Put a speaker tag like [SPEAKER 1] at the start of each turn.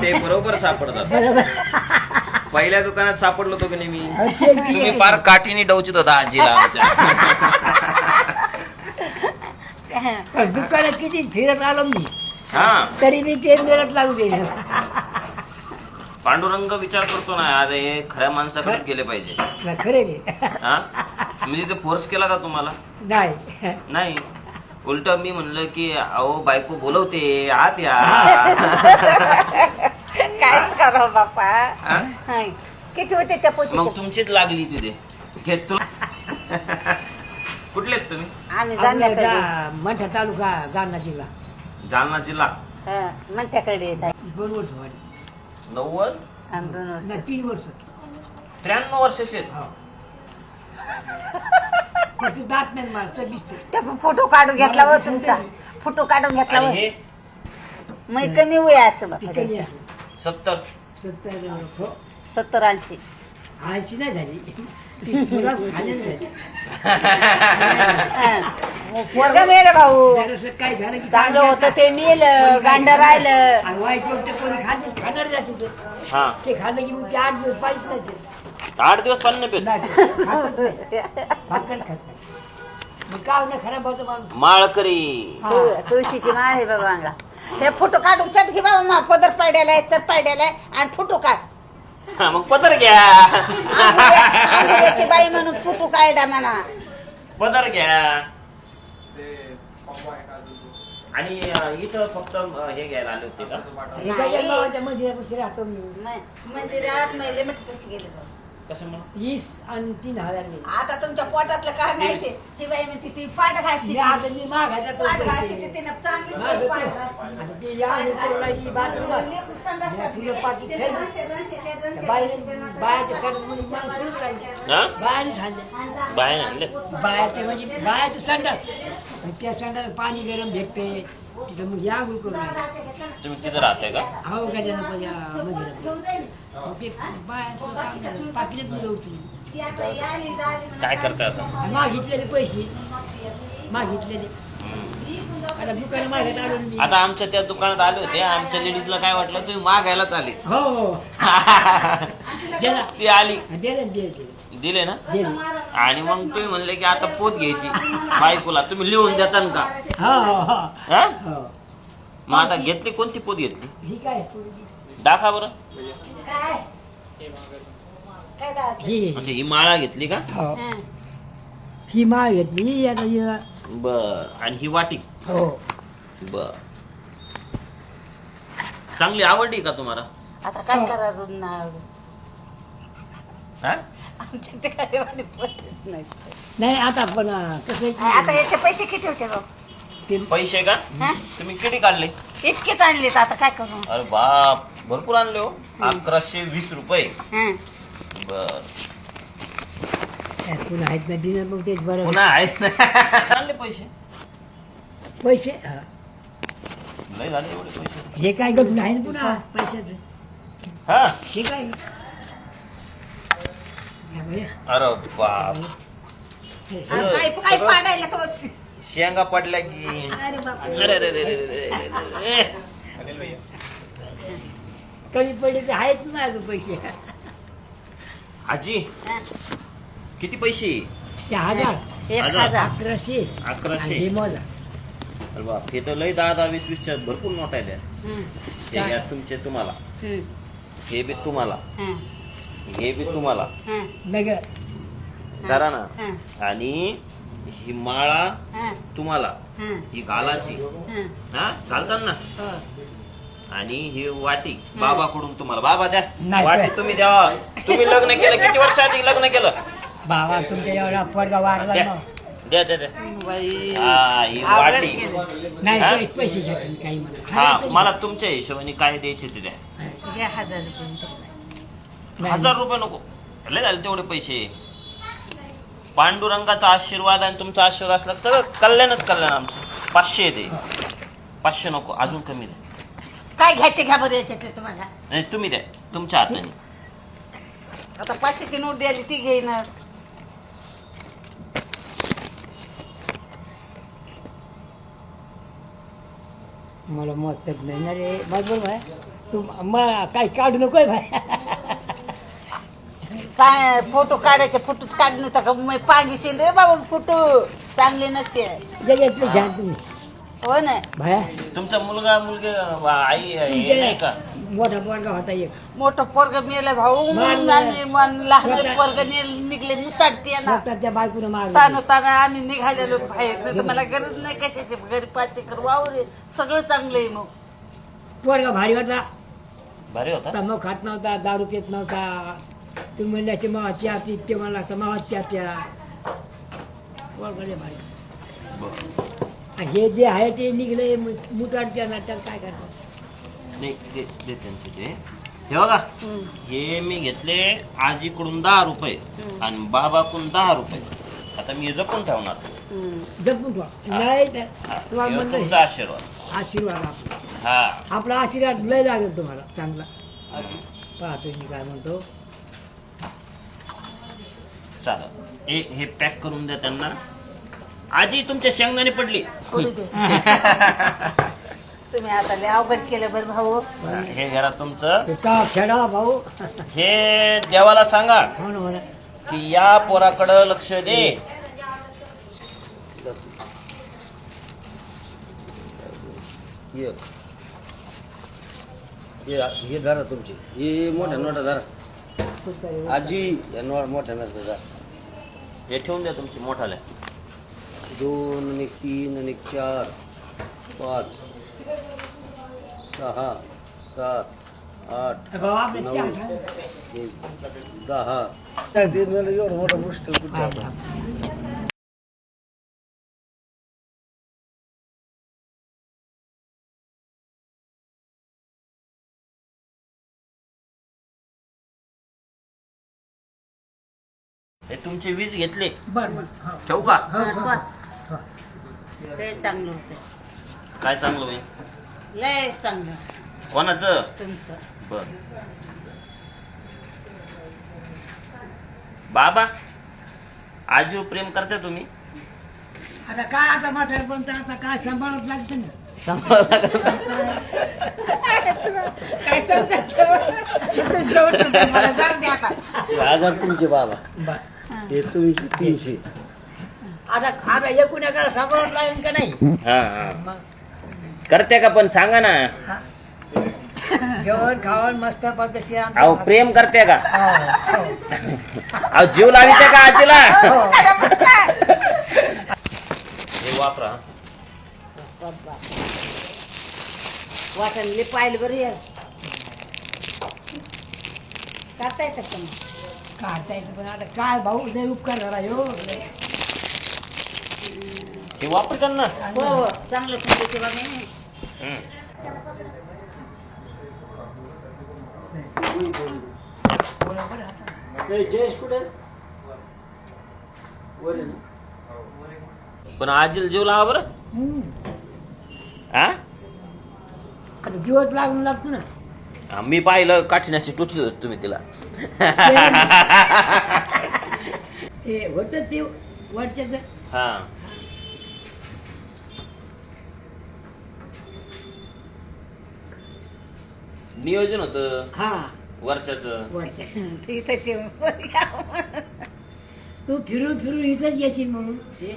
[SPEAKER 1] ते बरोबर सापडतात.
[SPEAKER 2] बरोबर.
[SPEAKER 1] पहिल्या दुकानात सापडलो होतो की नाही मी?
[SPEAKER 2] ते
[SPEAKER 1] तुम्ही फार काठीने डवचित होता आजीला आमच्या.
[SPEAKER 2] पण दुकानात किती फिरत आलो मी.
[SPEAKER 1] हा.
[SPEAKER 2] तरी मी ते मिळत लागू दे.
[SPEAKER 1] पांडुरंग विचार करतो ना अरे हे खऱ्या माणसाकडे गेले पाहिजे.
[SPEAKER 2] खरे रे
[SPEAKER 1] हा? मी तिथे फोर्स केला का तुम्हाला?
[SPEAKER 2] नाही.
[SPEAKER 1] नाही. उलट मी म्हणलं की अहो बायको बोलवते आत या.
[SPEAKER 3] कायच बाप्पा.
[SPEAKER 1] हा?
[SPEAKER 3] हाय. किती होते त्या
[SPEAKER 1] मग
[SPEAKER 3] पोती
[SPEAKER 1] तुमचीच लागली तिथे. घेत. कुठले आहेत तुम्ही?
[SPEAKER 3] आम्ही जाण्याकडे
[SPEAKER 2] मंठा तालुका जालना जिल्हा.
[SPEAKER 1] जालना जिल्हा.
[SPEAKER 3] हा, म्हणत्याकडे येत आहे.
[SPEAKER 2] दोन वर्ष झाली
[SPEAKER 1] नव्वद?
[SPEAKER 3] आम्ही दोन वर्ष.
[SPEAKER 2] नाही तीन वर्ष.
[SPEAKER 1] त्र्याण्णव वर्षाचे आहेत.
[SPEAKER 2] हो. दात नाही मला तर दिसते
[SPEAKER 3] त्या फोटो काढून घेतला व तुमचा. फोटो काढून घेतला
[SPEAKER 1] आणि
[SPEAKER 3] व
[SPEAKER 1] हे?
[SPEAKER 3] मग कमी वय असं.
[SPEAKER 2] असेल
[SPEAKER 1] सत्तर.
[SPEAKER 2] सत्तर हो.
[SPEAKER 3] सत्तर ऐंशी.
[SPEAKER 2] आळशी नाही झाली. ती तुला खाण्यात झाली.
[SPEAKER 3] वर्ग मेले भाऊ.
[SPEAKER 2] जरासं काय झालं की
[SPEAKER 3] चांगलं
[SPEAKER 2] काय
[SPEAKER 3] होतं ते मेलं गांड राहिलं.
[SPEAKER 2] आणि वाईट गोष्ट कोणी खात खाणार नाही तुझं.
[SPEAKER 1] हा.
[SPEAKER 2] ते खाल्लं की मग ते आठ दिवस पाहिजे नाही ते.
[SPEAKER 1] आठ दिवस पाणी पेत.
[SPEAKER 2] नाही ते खातच नाही. भाकर खात नाही. मग काय होणार? खराब होतं माणूस.
[SPEAKER 1] माळकरी.
[SPEAKER 3] तुळशीची माळ आहे बाबा हे फोटो काढून चट घे बाबा मा पदर पाड्याला आहे चट पाड्याला आहे आणि फोटो काढ.
[SPEAKER 1] हा, मग पदर घ्या.
[SPEAKER 3] आंबुड्याची बाई म्हणून फोटो काढा म्हणा.
[SPEAKER 1] पदर घ्या. आणि अं, इथं फक्त अं, हे घ्यायला आले होते का?
[SPEAKER 2] मंदिरापाशी राहतो मी.
[SPEAKER 3] मंदिरात मैले म्हटलं कशी गेले?
[SPEAKER 1] कशामुळे
[SPEAKER 2] वीस आणि तीन हजार गेले.
[SPEAKER 3] आता तुमच्या पोटातलं काय माहिती? ती बाई म्हणते ती पाठ घाशी
[SPEAKER 2] मी आता मी मागायचा तो
[SPEAKER 3] पाठ. तिने चांगली
[SPEAKER 2] माग.
[SPEAKER 3] पाठ.
[SPEAKER 2] आता या आणि बाजूला. या तुला पाठी बायाच्या सडकमध्ये माणूस फिरत राहिले.
[SPEAKER 1] हा?
[SPEAKER 2] बायाने खाल्ले
[SPEAKER 1] बाहेर आणले?
[SPEAKER 2] बायाचे म्हणजे बायाचं संडास. आणि त्या संडास पाणी गरम भेटते. तिथं मग या गुळ करून.
[SPEAKER 1] तुम्ही तिथे राहताय का?
[SPEAKER 2] हो गजानन पण या मंदिरात पाकिटात
[SPEAKER 1] काय करताय आता?
[SPEAKER 2] मागितलेले पैसे. मागितलेले. आता दुकान मागत आलो ना मी.
[SPEAKER 1] आता आमच्या त्या दुकानात आले होते. आमच्या लेडीजला काय वाटलं? तुम्ही मागायलाच आले.
[SPEAKER 2] हो हो. दिला
[SPEAKER 1] ती आली.
[SPEAKER 2] दिले दिले
[SPEAKER 1] दिले ना?
[SPEAKER 2] दिले
[SPEAKER 1] आणि मग तुम्ही म्हणले की आता पोत घ्यायची. बायकोला. तुम्ही लिहून देता का?
[SPEAKER 2] हो हो हो.
[SPEAKER 1] हा?
[SPEAKER 2] हो.
[SPEAKER 1] मग आता घेतली? कोणती पोत घेतली?
[SPEAKER 2] ही काय?
[SPEAKER 1] दाखवा बरं.
[SPEAKER 3] काय? काय दाजी?
[SPEAKER 2] ही
[SPEAKER 1] म्हणजे ही माळा घेतली का?
[SPEAKER 2] हो.
[SPEAKER 3] हं.
[SPEAKER 2] ही माळ घेतली आता हिला
[SPEAKER 1] बर. आणि ही वाटी?
[SPEAKER 2] हो.
[SPEAKER 1] बर. चांगली आवडली का तुम्हाला?
[SPEAKER 3] आता काय करायचं ना?
[SPEAKER 1] हा?
[SPEAKER 3] आमच्या ते काय पडत नाही
[SPEAKER 2] नाही आता पण अं, कसं आहे
[SPEAKER 3] आता याचे पैसे किती होते भाऊ
[SPEAKER 2] ते
[SPEAKER 1] पैसे का?
[SPEAKER 3] हा?
[SPEAKER 1] तुम्ही किती काढले?
[SPEAKER 3] इतकेच आणलेत आता काय करू?
[SPEAKER 1] अरे बाप. भरपूर आणले हो. अकराशे वीस रुपये.
[SPEAKER 3] हं.
[SPEAKER 1] बर.
[SPEAKER 2] काय पुन्हा आहेत ना दिनं मग तेच बरं.
[SPEAKER 1] पुन्हा आहेत ना? आणले पैसे.
[SPEAKER 2] पैसे? हा.
[SPEAKER 1] लय झाले एवढे पैसे.
[SPEAKER 2] हे काय गप नाही ना पुन्हा? पैशाचं
[SPEAKER 1] हा?
[SPEAKER 2] हे काय? या बाई,
[SPEAKER 1] अरे बाप.
[SPEAKER 3] आणि काय काय पाडायला तो?
[SPEAKER 1] शेंगा पडल्या की.
[SPEAKER 3] अरे बाप
[SPEAKER 1] अरे अरे अरे अरे अरे अरे.
[SPEAKER 2] कमी पडले तर आहेत ना अजून पैसे
[SPEAKER 1] आजी किती पैसे
[SPEAKER 2] ते हजार
[SPEAKER 3] एक
[SPEAKER 1] हजार.
[SPEAKER 3] हजार
[SPEAKER 2] अकराशे
[SPEAKER 1] अकराशे.
[SPEAKER 2] आणि हे मोजा
[SPEAKER 1] अरे बाप हे तर लय दहा दहा वीस वीसच्या भरपूर नोट आहेत.
[SPEAKER 3] हं.
[SPEAKER 1] हे घ्या तुमचे तुम्हाला
[SPEAKER 3] हं.
[SPEAKER 1] हे बी तुम्हाला
[SPEAKER 3] हं.
[SPEAKER 1] हे बी तुम्हाला
[SPEAKER 3] हं.
[SPEAKER 2] नगर
[SPEAKER 1] करा ना
[SPEAKER 3] हं.
[SPEAKER 1] आणि ही माळा
[SPEAKER 3] हं.
[SPEAKER 1] तुम्हाला
[SPEAKER 3] हं.
[SPEAKER 1] ही घालाची
[SPEAKER 3] हं.
[SPEAKER 1] हा घालतात ना
[SPEAKER 3] हो.
[SPEAKER 1] आणि ही वाटी बाबाकडून तुम्हाला. बाबा द्या.
[SPEAKER 2] नाही.
[SPEAKER 1] वाटी तुम्ही द्या. तुम्ही लग्न केलं. किती वर्ष आधी लग्न केलं?
[SPEAKER 2] बाबा तुमच्या एवढा पोरगा वारला
[SPEAKER 1] द्या.
[SPEAKER 2] ना.
[SPEAKER 1] द्या द्या द्या.
[SPEAKER 3] बाई.
[SPEAKER 1] हा ही
[SPEAKER 3] आवडलं
[SPEAKER 1] वाटी.
[SPEAKER 3] केलं.
[SPEAKER 2] नाही
[SPEAKER 1] हा?
[SPEAKER 2] पैसे घेत नाही काही म्हणा.
[SPEAKER 1] हा
[SPEAKER 2] हजार
[SPEAKER 1] मला तुमच्या हिशोबाने काय द्यायचे ते द्या.
[SPEAKER 3] घ्या हजार रुपये
[SPEAKER 2] नाही.
[SPEAKER 1] हजार रुपये नको. लय झाले तेवढे पैसे. पांडुरंगाचा आशीर्वाद आणि तुमचा आशीर्वाद असला तर सगळं कल्याणच कल्याण आमचं. पाचशे येते पाचशे नको अजून कमी द्या
[SPEAKER 3] काय घ्यायचे घ्या बरं याच्यातले तुम्हाला.
[SPEAKER 1] नाही तुम्ही द्या. तुमच्या हाताने.
[SPEAKER 3] आता पाचशेची नोट द्यायली ती घेणार
[SPEAKER 2] मला मत नाही ना रे बरोबर तू मग काही काढू नकोय भाई.
[SPEAKER 3] काय फोटो काढायचे फोटोच काढणे तर का? मग पांगीशील रे बाबा फोटो. चांगले नसते.
[SPEAKER 2] जगातले घ्या तुम्ही.
[SPEAKER 3] हो ना.
[SPEAKER 2] भाया.
[SPEAKER 1] तुमचा मुलगा मुलगी आई हे नाही का?
[SPEAKER 2] मोठा पोरगा होता एक.
[SPEAKER 3] मोठं पोरग मेलं भाऊ.
[SPEAKER 2] मारलं.
[SPEAKER 3] आणि मन लहान पोरग निघले मुताडते ना.
[SPEAKER 2] डॉक्टरच्या बायकोनं मारलं.
[SPEAKER 3] ताना ताना आम्ही निघालेलो बाहेर. नाही तर मला गरज नाही कशाची. घरी पाच एकर वावर आहे. सगळं चांगलं आहे मग.
[SPEAKER 2] पोरगा भारी होता.
[SPEAKER 1] भारी होता?
[SPEAKER 2] तंबाखू खात नव्हता दारू पित नव्हता. तुम्ही म्हणल्याचे मावा चहा पीत ते मला लागतं मावा चहा प्या. पोरगा लय भारी. हे जे आहे ते निघले मुताडच्या नाट्यात काय करतात?
[SPEAKER 1] नाही दे दे त्यांचे ते हे बघा हे मी घेतले आजीकडून दहा रुपये आणि बाबाकडून दहा रुपये. आता मी हे जपून ठेवणार.
[SPEAKER 2] जपून ठेवा. नाही तर
[SPEAKER 1] हा,
[SPEAKER 2] तुम्हाला
[SPEAKER 1] हे
[SPEAKER 2] म्हणलं
[SPEAKER 1] तुमचा
[SPEAKER 2] हे,
[SPEAKER 1] आशीर्वाद.
[SPEAKER 2] आशीर्वाद आपला.
[SPEAKER 1] हा.
[SPEAKER 2] आपला आशीर्वाद लय लागेल तुम्हाला चांगला. पाहतो मी काय म्हणतो.
[SPEAKER 1] चालेल. हे हे पॅक करून द्या त्यांना. आजी तुमच्या शेंगदाणे पडली.
[SPEAKER 3] दे. तुम्ही आता लय अवघड केलं बरं भाऊ.
[SPEAKER 1] हे घरा तुमचं.
[SPEAKER 2] का खेळा भाऊ?
[SPEAKER 1] हे देवाला सांगा
[SPEAKER 2] हो ना हो ना
[SPEAKER 1] की या पोराकडं लक्ष दे.
[SPEAKER 4] ये. हे हे धरा तुमची. हे मोठ्या नोटा धरा आजी या नोट मोठ्या नोटा धरा
[SPEAKER 1] हे ठेवून द्या तुमची मोठाले
[SPEAKER 4] दोन आणि तीन आणि चार पाच सहा सात आठ नऊ दहा. एवढं मोठं मुश्किल कुठे
[SPEAKER 2] हा,
[SPEAKER 4] आता?
[SPEAKER 1] तुमचे वीस घेतले.
[SPEAKER 2] बरं बरं.
[SPEAKER 1] ठेवू का?
[SPEAKER 2] हो.
[SPEAKER 3] लय चांगलं होतं
[SPEAKER 1] काय चांगलं होईल?
[SPEAKER 3] लय चांगलं.
[SPEAKER 1] कोणाचं?
[SPEAKER 3] तुमचं.
[SPEAKER 1] बर. बाबा आजीवर प्रेम करता तुम्ही?
[SPEAKER 2] आता काय आता म्हातार पण तर आता काय सांभाळत लागतं ना
[SPEAKER 3] काय समजायचं शेवटी मला जाऊ दे आता.
[SPEAKER 4] हे हजार तुमचे बाबा.
[SPEAKER 2] बरं.
[SPEAKER 4] हे तुमचे तीनशे.
[SPEAKER 2] आता आता एकूण एकाला सांभाळत लागेल का नाही?
[SPEAKER 1] हा हा. करते का पण सांगा ना.
[SPEAKER 2] हा. जेवण खावण मस्त पद्धती
[SPEAKER 1] अहो प्रेम करते का?
[SPEAKER 2] हो,
[SPEAKER 1] अहो जीव लाविते का आजीला? हे. वापरा.
[SPEAKER 3] वाटणले पाहिलं बरं यार. करता येतं का मग?
[SPEAKER 2] काढता येतं पण आता काय भाऊ लय उपकार झाला हो
[SPEAKER 1] हे वापरतात ना.
[SPEAKER 3] हो हो. चांगलं.
[SPEAKER 4] हे आहे ना?
[SPEAKER 1] पण आजीला जीव लावा बरं.
[SPEAKER 2] हम्म.
[SPEAKER 1] हा
[SPEAKER 2] आता जीवच लागून लागतो ना.
[SPEAKER 1] हा, मी पाहिलं काठीण्याची टोचली होती तुम्ही तिला.
[SPEAKER 2] ते होतं ते वरच्याच.
[SPEAKER 1] हा. नियोजन होत.
[SPEAKER 2] हा.
[SPEAKER 1] वर्षाच
[SPEAKER 2] वरच्या.
[SPEAKER 3] इथं ते-
[SPEAKER 2] तू फिरून फिरून इथंच येशील म्हणून. हे